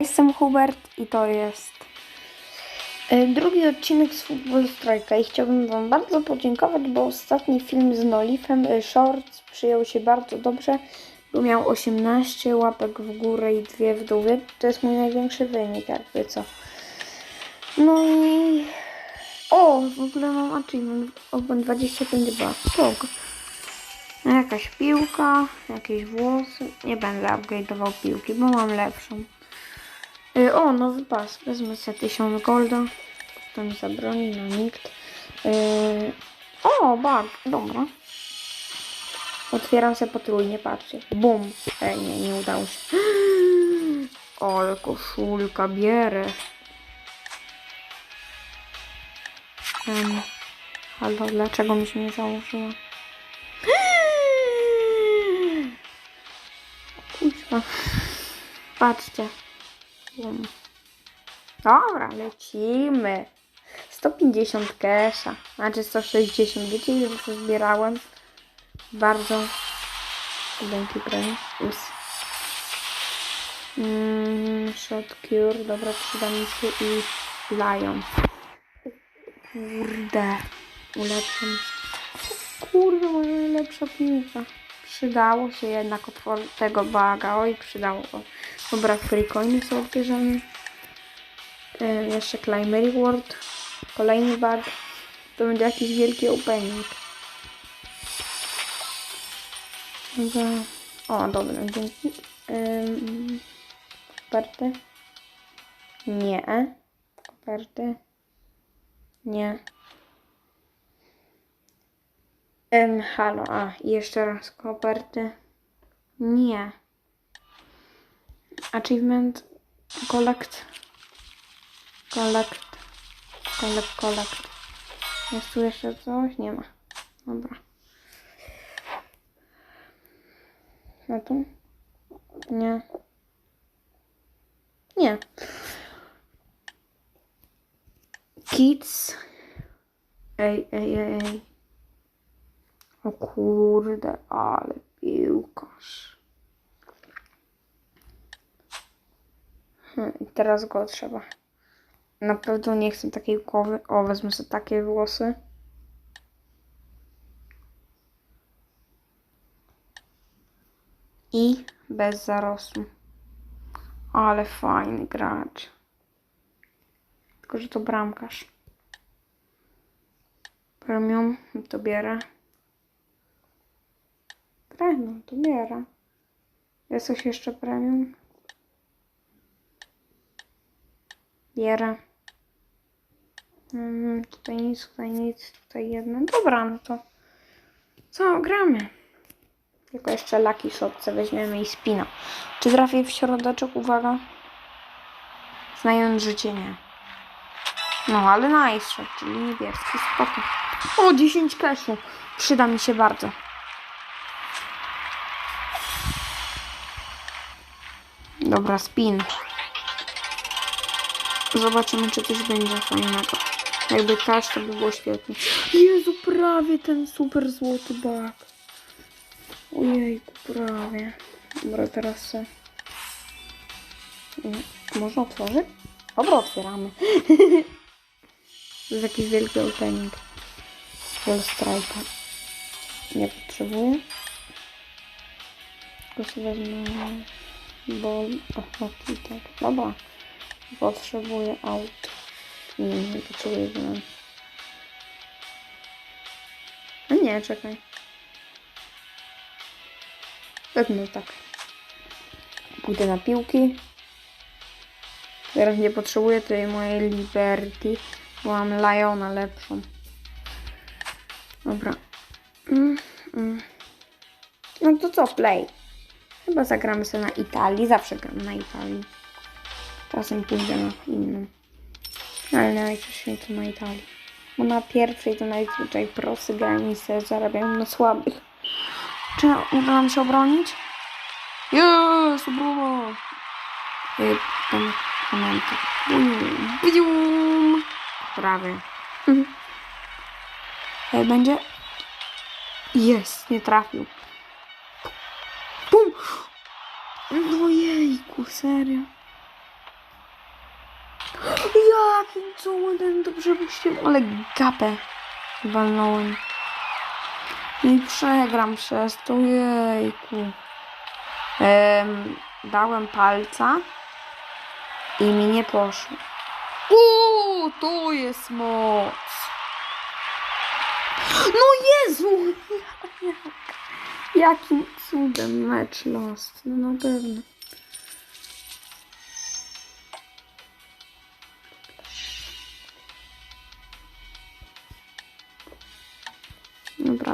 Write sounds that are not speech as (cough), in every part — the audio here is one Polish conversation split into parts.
Jestem Hubert i to jest e, drugi odcinek z Football Strike'a i chciałbym Wam bardzo podziękować, bo ostatni film z Nolifem, e, Shorts, przyjął się bardzo dobrze, bo miał 18 łapek w górę i dwie w dół. To jest mój największy wynik, jakby co. No i... O, w ogóle mam achievement, open 25 bat, spoko. No jakaś piłka, jakieś włosy. Nie będę upgrade'ował piłki, bo mam lepszą. Y, O, nowy pas. Wezmę sobie 1000 golda. To mi zabroni, no nikt. Y, O, bug. Dobra. Otwieram sobie potrójnie, patrzcie. Bum. Ej, nie, nie udało się. (gasps) Ale koszulka bierę. Um, halo, dlaczego mi się nie założyła? (gasps) Kuźwa. Patrzcie. Dobra, lecimy. 150 kesha. Znaczy 160. Wiecie ile to zbierałem? Bardzo. Dzięki. Us. Mm, shot cure. Dobra, przyda mi się i lion. Kurde. Ulepszam. Kurde, moja najlepsza piłka. Przydało się jednak otworzyć tego baga. Oj, przydało. Dobra, free coiny są odbierzemy. E, jeszcze climb reward. Kolejny bug. To będzie jakiś wielki opening. Dobra. O, dobra, dzięki. Koperty. Nie. Koperty. Nie. Um, halo, a jeszcze raz koperty. Nie. Achievement collect. Collect. Collect, collect. Jest tu jeszcze coś? Nie ma. Dobra. No tu? Nie. Nie. Kids. Ej, ej, ej, ej. O kurde, ale piłkarz. Hmm, teraz go trzeba. Naprawdę nie chcę takiej głowy. O, wezmę sobie takie włosy. I bez zarostu. Ale fajny gracz. Tylko, że to bramkarz. Premium to bierę. Premium to bierę. Jest coś jeszcze premium? Bierę. Mm, tutaj nic, tutaj nic, tutaj jedno. Dobra, no to co, gramy. Tylko jeszcze Lucky Shotce weźmiemy i spina. Czy trafię w środeczek? Uwaga. Znając życie, nie. No, ale nice czyli niebieski, spoko. O, 10 cashu. Przyda mi się bardzo. Dobra, spin. Zobaczymy, czy coś będzie fajnego. Jakby cash, to by było świetnie. Jezu, prawie ten super złoty bag. Ojejku, prawie. Dobra, teraz se... Można otworzyć? Dobra, otwieramy. (laughs) to jest jakiś wielki opening. Full Strike'a. Nie potrzebuję. Tylko sobie wezmę... Bo... Aha, tak. Dobra. Potrzebuję aut. Nie, nie potrzebuję zmian. A nie, czekaj. Wezmę tak. Pójdę na piłki. Teraz nie potrzebuję tej mojej Liberty, bo mam Liona lepszą. Dobra. Mm, mm. No to co, play? Chyba zagramy sobie na Italii. Zawsze gram na Italii. Czasem pójdę na inną. Ale najczęściej to na Italii. Bo na pierwszej to najzwyczaj prosy sobie zarabiają na słabych. Czy uda nam się obronić? Jest, obrona! Y, Ten momenty. Bium! Prawie. Mhm. E, Będzie? Jest, nie trafił. Bum! No jejku, serio. Jakim cudem to przepuściłem, ale gapę walnąłem. I przegram przez to, jejku. Em, dałem palca i mi nie poszło. Uuu, to jest moc. No Jezu! (laughs) Jak? Jakim cudem mecz lost? No na pewno.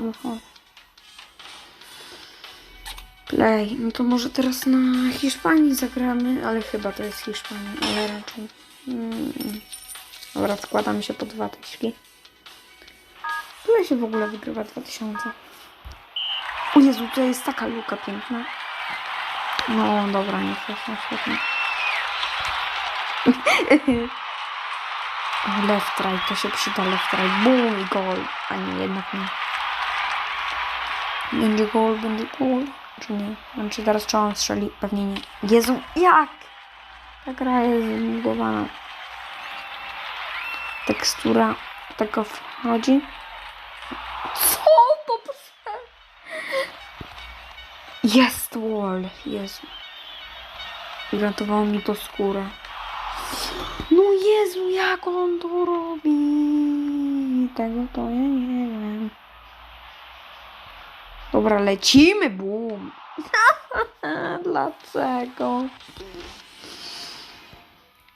Dobra. Play. No to może teraz na Hiszpanii zagramy, ale chyba to jest Hiszpania, ale raczej. Mm. Dobra, składam się po dwa tyśki. Ile się w ogóle wygrywa 2000? O Jezu, to jest taka luka piękna. No dobra, nie świetnie. O, (laughs) left right, to się przyda left right. Boom gol. A nie, jednak nie. Będzie gol, będzie gol. Czy nie? Znaczy teraz czy on strzeli? Pewnie nie. Jezu, jak? Ta gra jest zbugowana. Tekstura tego wchodzi. Co to prze... Jest wall. Jezu. Uratowało mi to skórę. No Jezu, jak on to robi? Tego to ja nie wiem. Dobra, lecimy, boom. (laughs) Dlaczego?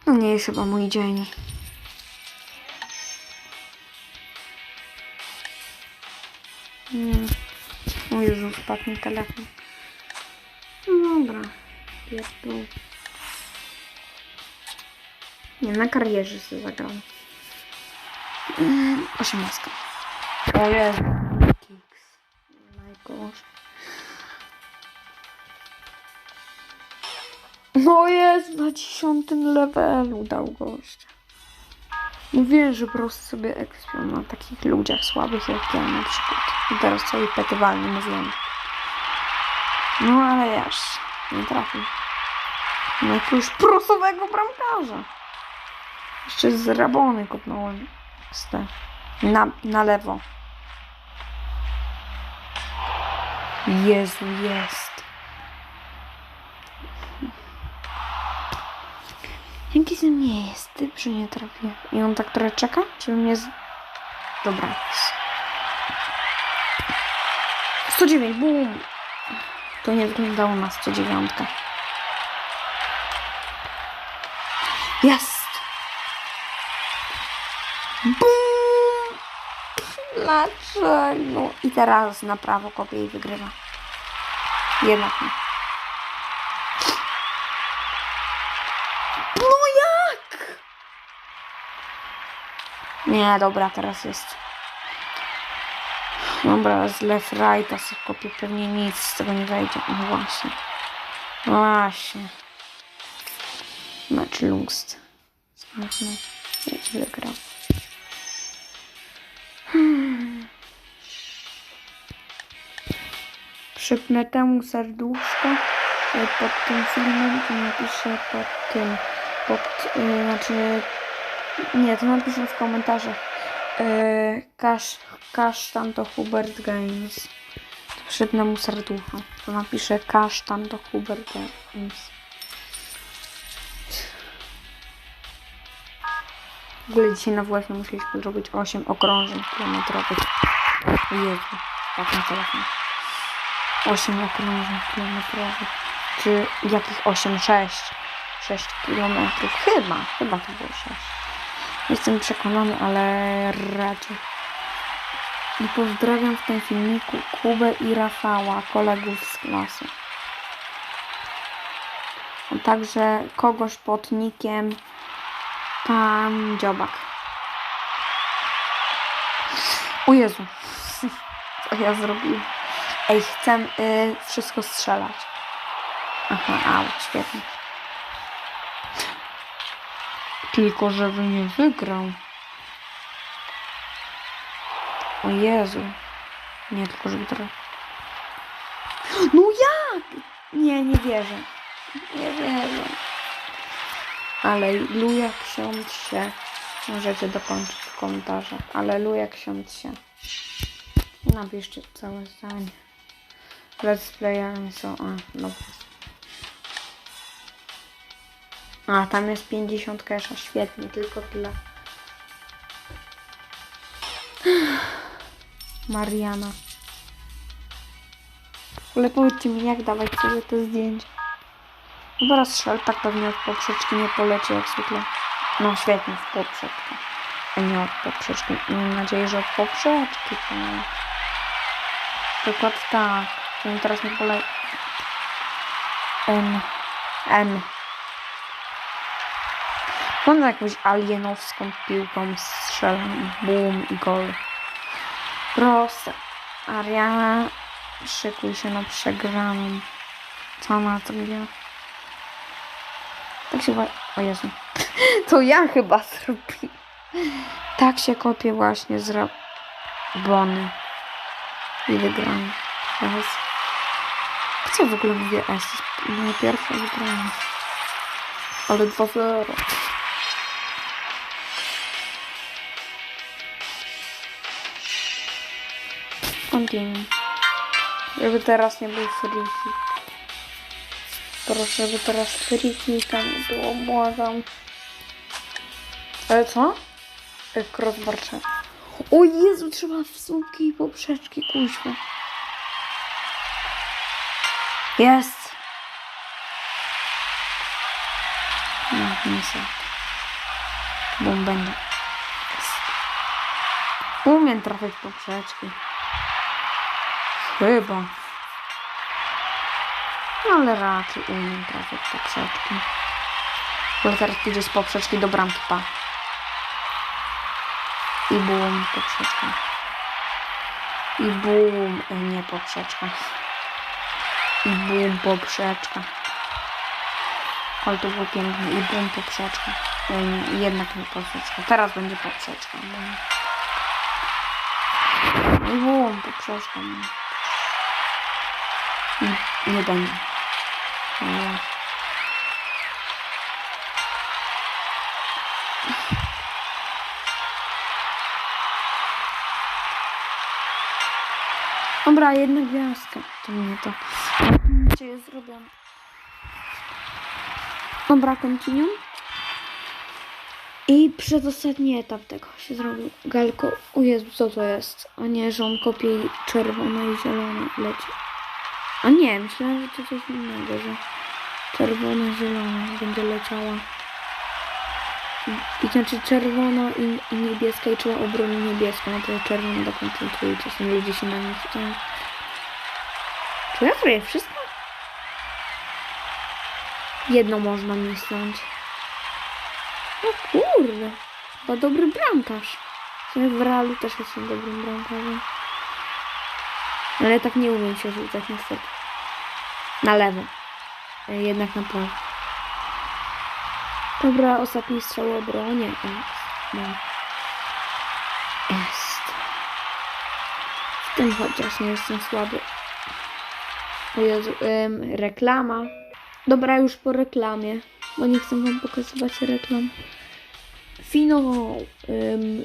No nie jest chyba mój dzień. Mm. O Jezu, spadł mi telefon. Dobra. Pierdol. Nie, na karierze sobie zagram. Mm, Osiemnastka. O Jezu. No jest na dziesiątym levelu dał gościa. Mówiłem, że po prostu sobie ekspią na takich ludziach słabych jak ja na przykład. I teraz sobie petywalnie mówiłem. No ale jaż, nie trafił. No jakiegoś prosowego bramkarza. Jeszcze z rabony kopnąłem. Na, na lewo. Jezu, jest. Jaki ze mnie jest typ, że nie trafię. I on tak trochę czeka? Czy mnie z... Dobra. 109, bum! To nie wyglądało na 109. Jest! Bum! Dlaczego? I teraz na prawo kopię i wygrywa. Jednak nie. No jak? Nie, dobra, teraz jest. Dobra, z left righta sobie kopię, pewnie nic z tego nie wejdzie. No właśnie. No właśnie. Mecz Lungst. Smutno. Wygrał. Przypnę temu serduszko e, pod tym filmem i napiszę pod tym, pod, y, znaczy, nie, to napiszę w komentarzach. Y, kasz, kasztan to Hubert Games. Przypnę mu serducho. To napiszę kasztan to Hubert Games. W ogóle dzisiaj na WF musieliśmy zrobić 8 okrążeń kilometrowych. Jezu, tak na telefon. 8 okrążeń kilometrowych. Czy jakich 8? 6. 6 kilometrów. Chyba, chyba to było 6. Nie jestem przekonany, ale raczej. I pozdrawiam w tym filmiku Kubę i Rafała, kolegów z klasy. A także kogoś pod nikiem Pan Dziobak. O Jezu. (laughs) Co ja zrobiłem? Ej, chcę y, wszystko strzelać. Aha, au, świetnie. Tylko żeby nie wygrał. O Jezu. Nie, tylko żeby teraz... No jak? Nie, nie wierzę. Nie wierzę. Aleluja ksiądz się. Możecie dokończyć w komentarzach. Aleluja ksiądz się. Napiszcie całe zdanie. Let's playerami są. A, dobra. A, tam jest 50 kesza. Świetnie, tylko tyle. (sighs) Mariana. Ale powiedzcie mi, jak dawać sobie te zdjęcia. No teraz strzel tak pewnie od poprzeczki nie poleci jak zwykle. No świetnie, w poprzeczkę. A nie od poprzeczki. Mam nadzieję, że od poprzeczki. To... Dokład tak. To mi teraz nie poleci. N. N. Mam jakąś alienowską piłką strzelam. Boom i gol. Proste. Ariana, szykuj się na przegraną. Co ona zrobiła? Tak się właśnie... O Jezu. (laughs) To ja chyba zrobiłam. Tak się kopie właśnie z Bony. I wygrałam. S. Co w ogóle mówię S? Moja pierwsza wygrana. Ale 2-0. Continue. Żeby teraz nie był free kick. Proszę, żeby teraz free kicka nie było, błagam. Ale co? E, Cross barcze. O Jezu, trzeba w słupki i poprzeczki, kuźwa. Jest! No, nie są. Bum, będzie. Jest. Umiem trafić poprzeczki. Chyba. No ale raczej umiem trafić poprzeczki. Bo teraz pójdzie z poprzeczki do bramki, pa. I bum, poprzeczka. I bum, e, nie poprzeczka. I bum, poprzeczka. Ale to było piękne. I bum, poprzeczka. Nie, Jednak nie poprzeczka. Teraz będzie poprzeczka. I bum, poprzeczka. Nie, nie będzie. Nie. Dobra, jedna gwiazdka. To nie to. Gdzie jest zrobione? Dobra, continue. I przedostatni etap tego się zrobił. Galko, o Jezu, co to jest? A nie, że on kopie czerwone i zielone leci. A nie, myślałem, że to coś innego, że czerwona, zielona będzie leciała. I, znaczy czerwona i, i niebieska i trzeba obronić niebieską, a to czerwona do koncentruje. Czasem ludzie się na nie czytają. Ja zrobię wszystko? Jedno można misnąć. O kurde, chyba dobry bramkarz. W realu też jestem dobrym bramkarzem. Ale tak nie umiem się rzucać niestety. Na lewo. E, Jednak na prawo. Dobra, ostatni strzał obronie. No. Jest. W tym chociaż nie jestem słaby. Jezu, ym, reklama. Dobra, już po reklamie. Bo nie chcę wam pokazywać reklam. Finał. Ym,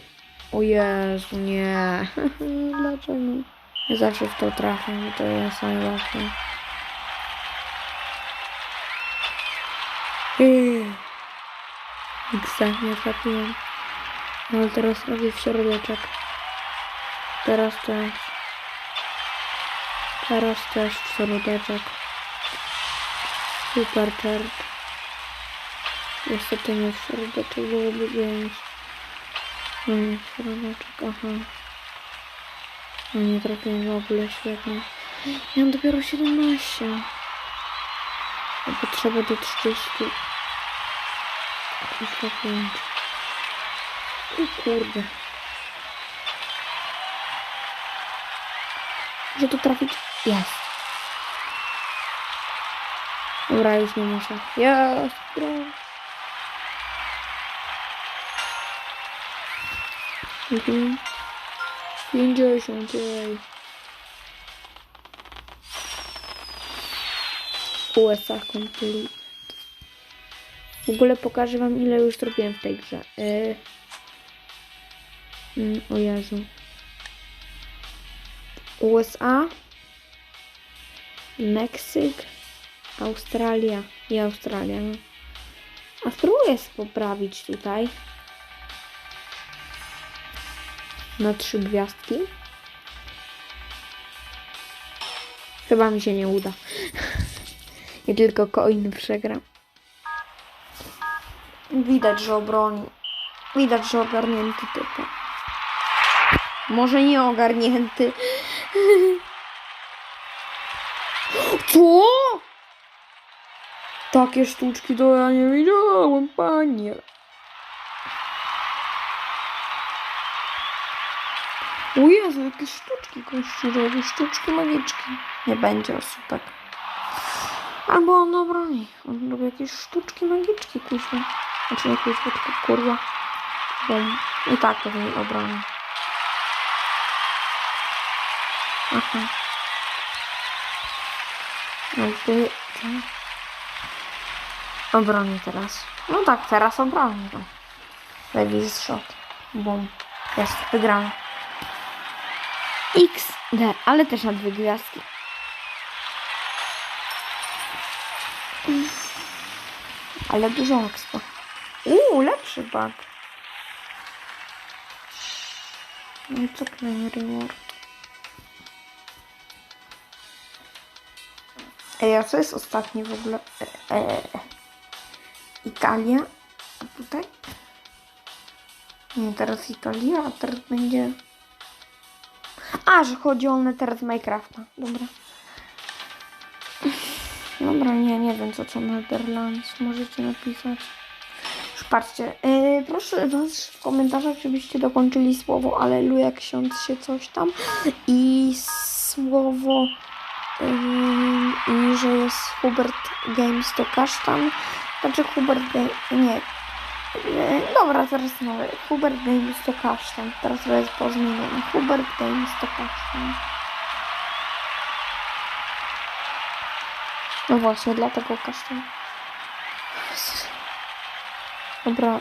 o Jezu, nie. (laughs) Dlaczego? Ja zawsze w to trafię, bo to jest najłatwiej. Yy. X nie trafiłem. No ale teraz robię w środeczek. Teraz też. Teraz też w środeczek. Super czerp. Niestety nie w środeczek, byłoby pięć. No nie w środeczek, aha. No nie trafiłem w ogóle, świetnie. Ja mam dopiero 17. A potrzeba do 30. 25. O kurde. Że to trafić? Jest. Dobra, już nie muszę. Jest. bra. Mhm. 50, jej. USA complete. W ogóle pokażę wam ile już zrobiłem w tej grze. Yy... Mm, o Jezu. USA, Meksyk, Australia i Australia. No. A spróbuję poprawić tutaj. Na trzy gwiazdki. Chyba mi się nie uda. (laughs) I tylko coin przegram. Widać, że obroni. Widać, że ogarnięty typem. Może nie ogarnięty. (laughs) Co? Takie sztuczki to ja nie widziałem, panie. O Jezu, jakieś sztuczki kości robi, sztuczki magiczki. Nie będzie osópek. Albo on obroni. On robi jakieś sztuczki magiczki, kuźwa. Znaczy nie kuźwa, tylko kurwa. Bum. I tak pewnie obroni. Aha. No ty... teraz. No tak, teraz obroni go. Ready shot. Bum. Jest, wygrany. XD, ale też na dwie gwiazdki. Ale dużo expo. Uuu, lepszy bug. No co reward? Ej, a co jest ostatni w ogóle? E, e, Italia? Tutaj? Nie, teraz Italia, a teraz będzie... A, że chodzi o teraz Minecrafta. Dobra. Dobra, nie, nie wiem co to Netherlands. Możecie napisać. Już patrzcie. Yy, proszę was w komentarzach, żebyście dokończyli słowo Aleluja, ksiądz się coś tam. I słowo yy, i że jest Hubert Games to kasztan. Znaczy Hubert Games... Nie. Yy, dobra, teraz nowe. Hubert Games to kasztan. Teraz to jest pozmienione. Hubert Games to kasztan. No właśnie, dlatego kasztan. Dobra,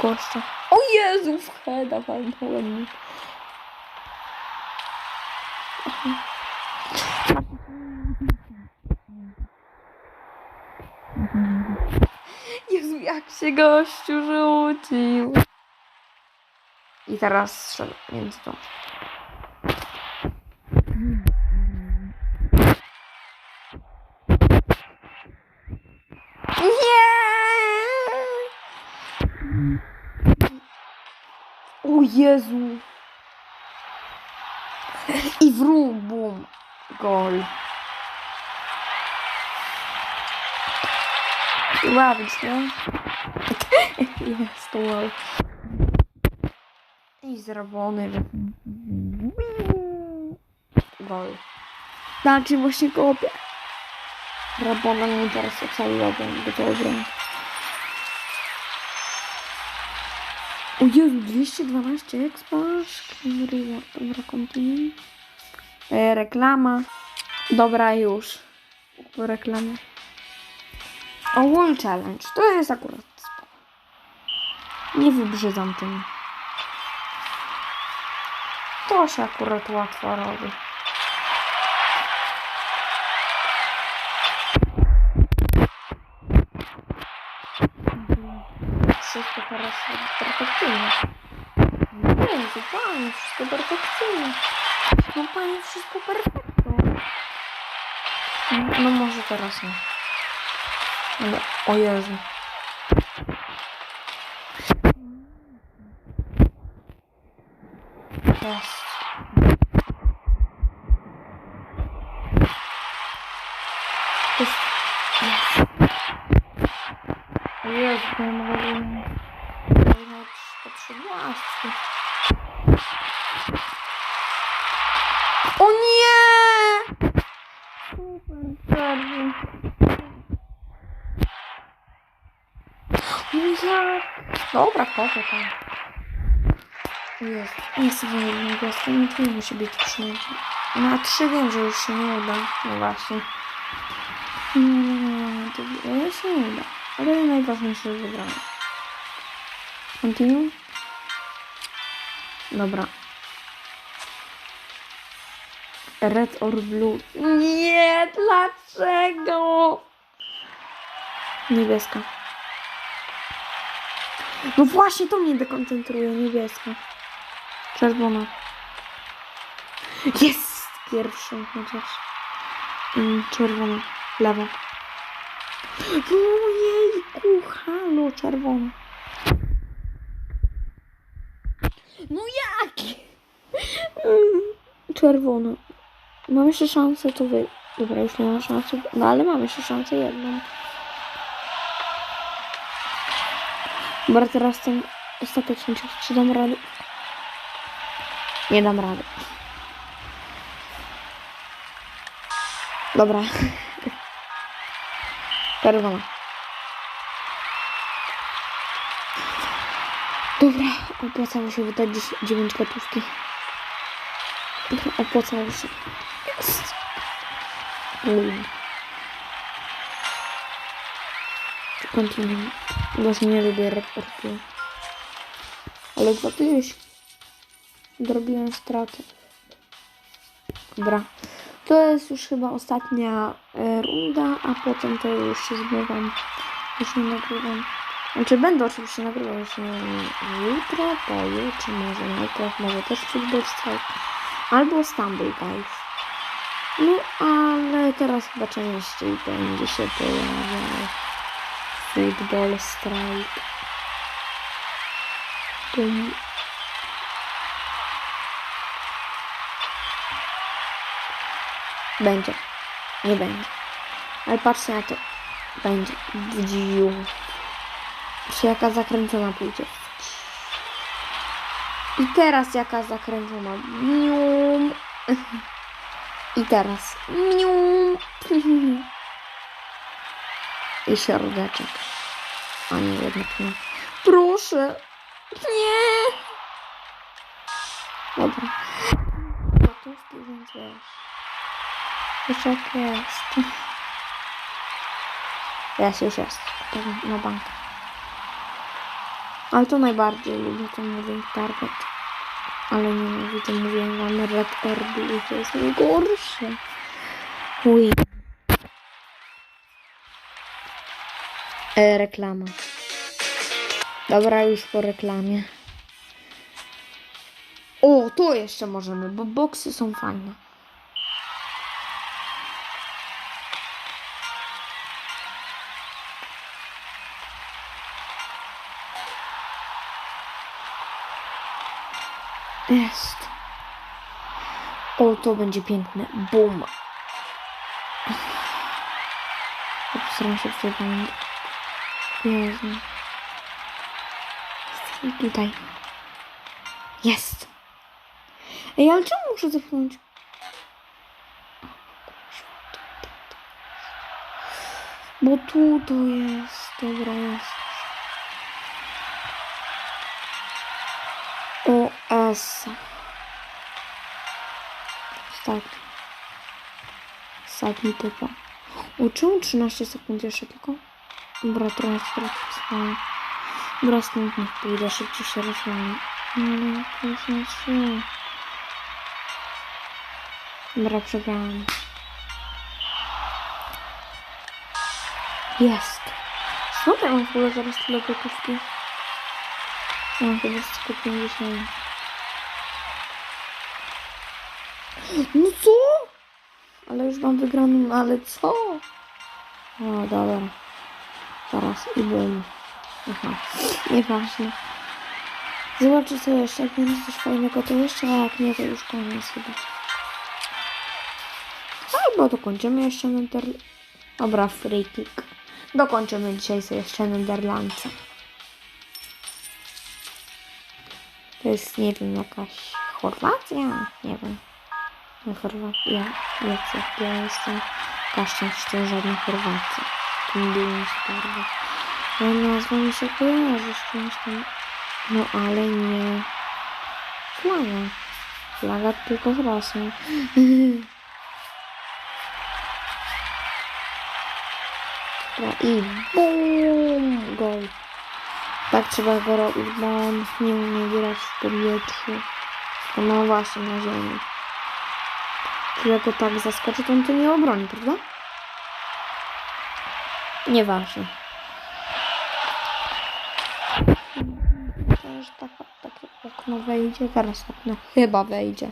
gościa. O Jezu, w heada walnąłem mi. Jezu, jak się gościu rzucił. I teraz strzelę między to. Nie! O Jezu! I wróg. Gol. Ławić, nie? (laughs) Jest to wow. I zrobiony. Gol. Znaczy właśnie kopię. Rabona mnie teraz ocaliła, bo to obręcz. O Jezu, 212 expasz. Reward. Dobra, continue. E, reklama. Dobra, już. Po reklamie. O, Wall Challenge. To jest akurat. Nie wybrzydzam tym. To się akurat łatwo robi. Wszystko teraz perfekcyjnie. Jezu, panie, wszystko perfekcyjnie. No panie, wszystko perfekcyjnie. No może teraz nie. Ale, o Jezu. Jest. Jest. Jest. O Jezu, nie mogę wyjechać po trzy gwiazdki. O nie! Super, Sergiu. Ja... Kochę tam. Jest. Nie chcę wymienić gwiazdkę, nie tu musi być przynajmniej. Na trzy wiem, że już się nie uda. No właśnie. Nie, nie, nie, to się nie uda. Ale najważniejsze, że wygrałem. Continue? Dobra. Red or blue? Nie, dlaczego? Niebieska. No właśnie, to mnie dekoncentruje. Niebieska. Czerwona. Jest! Pierwszy chociaż. Mm, Czerwona. Lewa. Ojejku, halo, czerwona. No jak? Mm, Czerwona. Mam jeszcze szansę, to wy... Dobra, już nie mam szansy. No ale mam jeszcze szansę jedną. Dobra, teraz ten ostateczny cios. Czy dam radę? Nie dam rady. Dobra. Czerwona. Dobra, opłacało się wydać 9 gotówki. Opłacało się. Jest. Kontynuuj. Właśnie nie lubię raportu. Ale dwa tyś. Zrobiłem stratę. Dobra. To jest już chyba ostatnia e, runda, a potem to już się zmywam. Już nie nagrywam. Znaczy będę oczywiście nagrywał wiem, jutro, pojutrze, może najpierw, może też Football Strike. Albo Stumble Guys. No ale teraz chyba częściej będzie się pojawiał Football Strike. Bum. Będzie. Nie będzie. Ale patrzcie na to. Będzie. Dziu. Czy jaka zakręcona pójdzie. I teraz jaka zakręcona. Mium. (laughs) I teraz. Mium. (laughs) I środeczek. A nie, jednak nie. Proszę. Nie. Dobra. Gotówki, więc wiesz. Już jak jest. Jest, już jest. To Na bank. Ale to najbardziej lubię to moving target. Ale nie widzę, mówiłem wam, red orby to jest najgorsze. Uj. E, reklama. Dobra, już po reklamie. O, to jeszcze możemy, bo boksy są fajne. Jest. O, to będzie piękne. Bum. Postaram się I tutaj. Jest. Ej, ale czemu muszę zepchnąć? Bo tu to jest. Dobra, jest. O S. Tak. Ostatni typa. Uczył 13 sekund jeszcze tylko. Dobra, trochę strat trwało. Dobra, stąd niech pójdę, szybciej się rozwali. Ale proszę się. Dobra, przegrałem. Jest. Skąd ja mam w ogóle zaraz tyle gotówki? Mam chyba tylko 50. No co? Ale już mam wygraną, ale co? O, dobra. Zaraz i bum. Aha, nieważne. Zobaczę co jeszcze, jak będzie coś fajnego, to jeszcze, a jak nie, to już koniec chyba. Albo dokończymy jeszcze Nether... Dobra, free kick. Dokończymy dzisiaj sobie jeszcze Netherlandsa. To jest, nie wiem, jakaś Chorwacja? Nie wiem. Nie Chorwacja. Ja, ja, ja jestem kaszczem, to żadna Chorwacja. Było nic bardzo. Ale nazwa mi się kojarzy z czymś tam. No ale nie. Flaga. Flaga tylko z Rosją. (laughs) Dobra, I BUM! Gol. Tak trzeba go robić, bo on nie umie grać w powietrzu. No właśnie, na ziemi. Go tak zaskoczy, to on to nie obroni, prawda? Nieważne. Myślę, że taka, takie okno wejdzie. Teraz okno chyba wejdzie.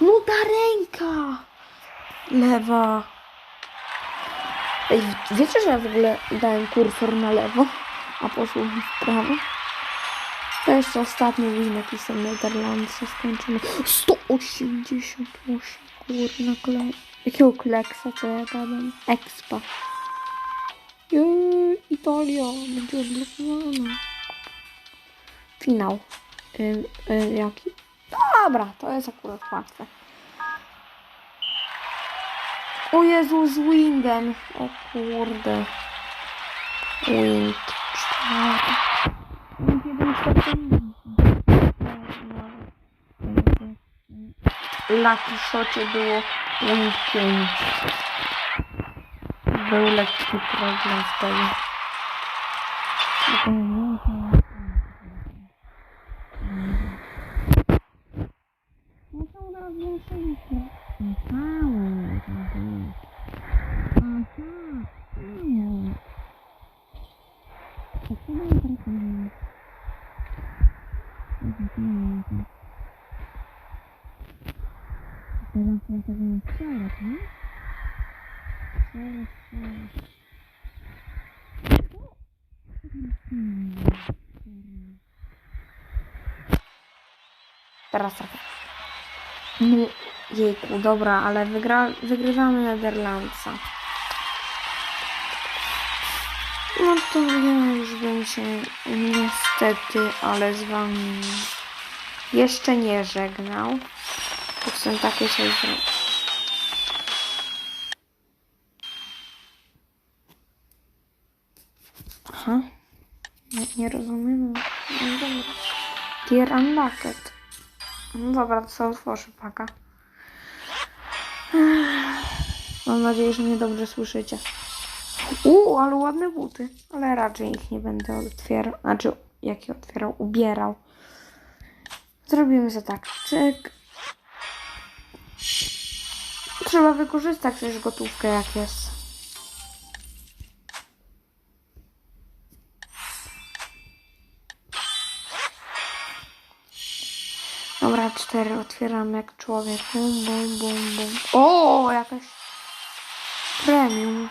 No ta ręka! Lewa. Ej, wiecie, że ja w ogóle dałem kursor na lewo, a poszło mi w prawo? To jeszcze ostatni winek i są Niderlandcy skończymy. 188, kurna kle... Jakiego kleksa, co ja gadam? Expa. Jej, Italia będzie odblokowana. Finał. Ym, y, jaki? Dobra, to jest akurat łatwe. O Jezu, z wingem. O kurde. Cztery. Wing jeden, cztery. Lucky shocie było wing 5. Był lekki problem z tym. No to od razu zwiększyliśmy. Teraz tak. No, jejku, dobra, ale wygra, wygrywamy Nederlandsa. No to ja już się niestety, ale z wami jeszcze nie żegnał. To chcę takie coś zrobić. Aha. Nie, rozumiem. No dobra. Unlocked. No dobra, to sobie otworzę paka. Mam nadzieję, że mnie dobrze słyszycie. Uuu, ale ładne buty. Ale raczej ich nie będę otwierał. Znaczy, jak je otwierał, ubierał. Zrobimy to tak. Cyk. Trzeba wykorzystać też gotówkę, jak jest. Dobra, cztery otwieram jak człowiek. Bum, bum, bum, bum. O, jakaś premium.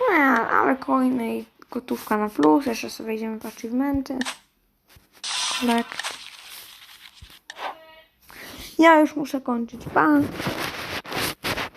Nie, ale coiny i gotówka na plus. Jeszcze sobie idziemy w achievementy. Collect. Ja już muszę kończyć. Pa.